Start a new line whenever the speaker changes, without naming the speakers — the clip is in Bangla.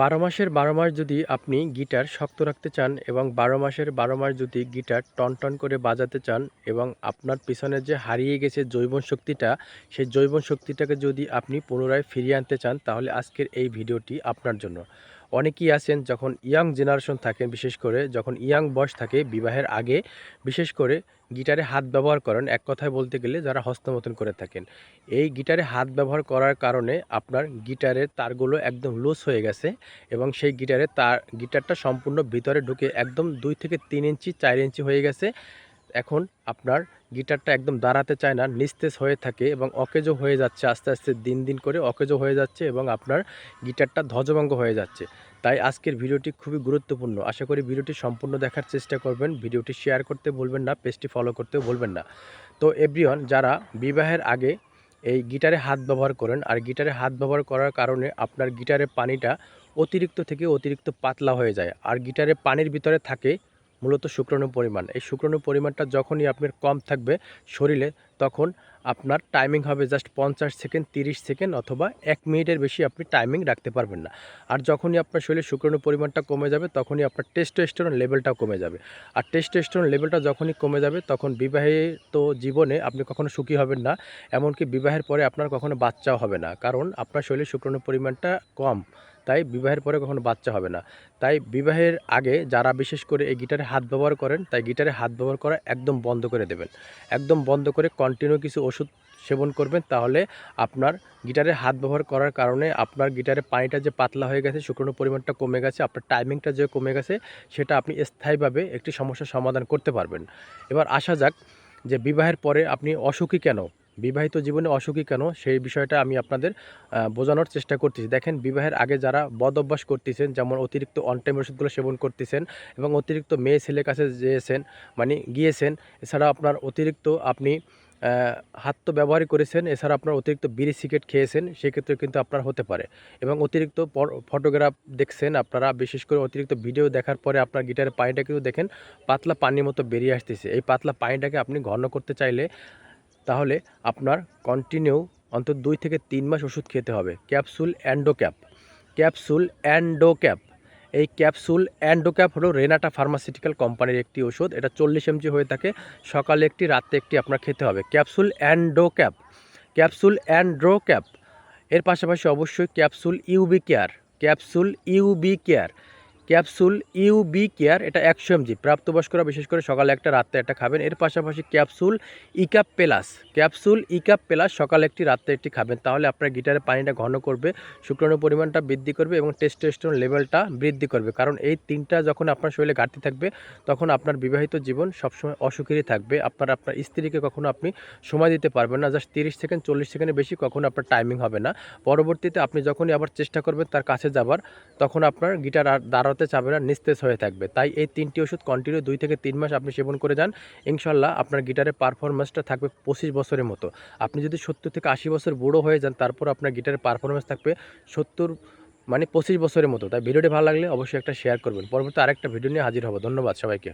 বারো মাসের বারো মাস যদি আপনি গিটার শক্ত রাখতে চান এবং বারো মাসের বারো মাস যদি গিটার টন টন করে বাজাতে চান এবং আপনার পিছনে যে হারিয়ে গেছে জৈবন শক্তিটা, সেই জৈবন শক্তিটাকে যদি আপনি পুনরায় ফিরিয়ে আনতে চান, তাহলে আজকের এই ভিডিওটি আপনার জন্য। অনেকেই আছেন যখন ইয়াং জেনারেশন থাকেন, বিশেষ করে যখন ইয়াং বয়স থাকে বিবাহের আগে, বিশেষ করে গিটারে হাত ব্যবহার করেন। এক কথায় বলতে গেলে যারা হস্তমতন করে থাকেন, এই গিটারে হাত ব্যবহার করার কারণে আপনার গিটারের তারগুলো একদম লুজ হয়ে গেছে এবং সেই গিটারে তার, গিটারটা সম্পূর্ণ ভিতরে ঢুকে একদম দুই থেকে তিন ইঞ্চি, চার ইঞ্চি হয়ে গেছে। এখন আপনার গিটারটা একদম দাঁড়াতে চায় না, নিস্তেজ হয়ে থাকে এবং অকেজো হয়ে যাচ্ছে আস্তে আস্তে, দিন দিন করে অকেজো হয়ে যাচ্ছে এবং আপনার গিটারটা ধ্বজভঙ্গ হয়ে যাচ্ছে। তাই আজকের ভিডিওটি খুবই গুরুত্বপূর্ণ। আশা করি ভিডিওটি সম্পূর্ণ দেখার চেষ্টা করবেন। ভিডিওটি শেয়ার করতে ভুলবেন না, পেজটি ফলো করতেও ভুলবেন না। তো এভরিওয়ান, যারা বিবাহের আগে এই গিটারে হাত ব্যবহার করেন, আর গিটারে হাত ব্যবহার করার কারণে আপনার গিটারের পানিটা অতিরিক্ত থেকে অতিরিক্ত পাতলা হয়ে যায়। আর গিটারে পানির ভিতরে থাকে মূলত শুক্রাণু পরিমাণ। এই শুক্রাণু পরিমাণটা যখনই আপনার কম থাকবে শরীরে, তখন আপনার টাইমিং হবে জাস্ট পঞ্চাশ সেকেন্ড তিরিশ সেকেন্ড অথবা এক মিনিটের বেশি আপনি টাইমিং রাখতে পারবেন না। আর যখনই আপনার শরীরে শুক্রাণু পরিমাণটা কমে যাবে, তখনই আপনার টেস্টোস্টেরন লেভেলটাও কমে যাবে। আর টেস্টোস্টেরন লেভেলটা যখনই কমে যাবে, তখন বিবাহিত জীবনে আপনি কখনো সুখী হবেন না, এমনকি বিবাহের পরে আপনার কখনো বাচ্চাও হবে না। কারণ আপনার শরীরে শুক্রাণু পরিমাণটা কম। তাই বিবাহের পরে কখনো বাচ্চা হবে না। তাই বিবাহের আগে যারা বিশেষ করে এই গিটারে হাত ব্যবহার করেন, তাই গিটারে হাত ব্যবহার করা একদম বন্ধ করে দেবেন। একদম বন্ধ করে কন্টিনিউ কিছু ওষুধ সেবন করবেন, তাহলে আপনার গিটারে হাত ব্যবহার করার কারণে আপনার গিটারে পানিটা যে পাতলা হয়ে গেছে, শুকনো পরিমাণটা কমে গেছে, আপনার টাইমিংটা যে কমে গেছে, সেটা আপনি স্থায়ীভাবে একটি সমস্যার সমাধান করতে পারবেন। এবার আসা যাক যে বিবাহের পরে আপনি অসুখী কেন? বিবাহিত জীবনে অসুখী কেন? সেই বিষয়টা আমি আপনাদের বোঝানোর চেষ্টা করতেছি। দেখেন, বিবাহের আগে যারা বদ অভ্যাস করতেছেন, যেমন অতিরিক্ত অনটাইম ওষুধগুলো সেবন করতেছেন এবং অতিরিক্ত মেয়ে ছেলের কাছে যেয়েছেন মানে গিয়েছেন, এছাড়া আপনার অতিরিক্ত আপনি হাত তো ব্যবহারই করেছেন, এছাড়া আপনার অতিরিক্ত বিড়ি সিগারেট খেয়েছেন সেক্ষেত্রে কিন্তু আপনার হতে পারে। এবং অতিরিক্ত ফটোগ্রাফ দেখছেন আপনারা, বিশেষ করে অতিরিক্ত ভিডিও দেখার পরে আপনার গিটারের পানিটা কিন্তু দেখেন, পাতলা পানির মতো বেরিয়ে আসতেছে। এই পাতলা পানিটাকে আপনি ঘন করতে চাইলে তাহলে আপনার কন্টিনিউ অন্তত দুই থেকে তিন মাস ওষুধ খেতে হবে। ক্যাপসুল অ্যান্ডোক্যাপ ক্যাপসুল অ্যান্ডোক্যাপ এই ক্যাপসুল অ্যান্ডোক্যাপ হলো রেনাটা ফার্মাসিউটিক্যাল কোম্পানির একটি ওষুধ। এটা চল্লিশ এমজি হয়ে থাকে। সকালে একটি, রাতে একটি আপনার খেতে হবে। ক্যাপসুল অ্যান্ডোক্যাপ ক্যাপসুল অ্যান্ড্রোক্যাপ এর পাশাপাশি অবশ্যই capsule UB care capsule UB care capsule UB care, এটা একশো এমজি। প্রাপ্তবয়স্করা বিশেষ করে সকালে একটা, রাত্রে একটা খাবেন। এর পাশাপাশি capsule Ecap plus. Capsule Ecap plus সকালে একটি, রাত্রে একটি খাবেন। তাহলে আপনার গিটারের পানিটা ঘন করবে, শুক্রাণু পরিমাণটা বৃদ্ধি করবে এবং টেস্টোস্টেরন লেভেলটা বৃদ্ধি করবে। কারণ এই তিনটা যখন আপনার শরীরে ঘাটতি থাকবে, তখন আপনার বিবাহিত জীবন সবসময় অসুখেরই থাকবে। আপনার আপনার স্ত্রীকে কখনো আপনি সময় দিতে পারবেন না। জাস্ট তিরিশ সেকেন্ড, চল্লিশ সেকেন্ডের বেশি কখনো আপনার টাইমিং হবে না। পরবর্তীতে আপনি যখনই আবার চেষ্টা করবেন তার কাছে যাবার, তখন আপনার গিটার আর করতে চাবে না, নিস্তেজ হয়ে থাকবে। তাই এই তিনটি ওষুধ কন্টিনিউ দুই থেকে তিন মাস আপনি সেবন করে যান। ইনশাল্লাহ আপনার গিটারের পারফরমেন্সটা থাকবে পঁচিশ বছরের মতো। আপনি যদি সত্তর থেকে আশি বছর বুড়ো হয়ে যান, তারপর আপনার গিটারের পারফরমেন্স থাকবে সত্তর মানে পঁচিশ বছরের মতো। তাই ভিডিওটি ভালো লাগলে অবশ্যই একটা শেয়ার করবেন। পরবর্তী আরেকটা ভিডিও নিয়ে হাজির হব। ধন্যবাদ সবাইকে।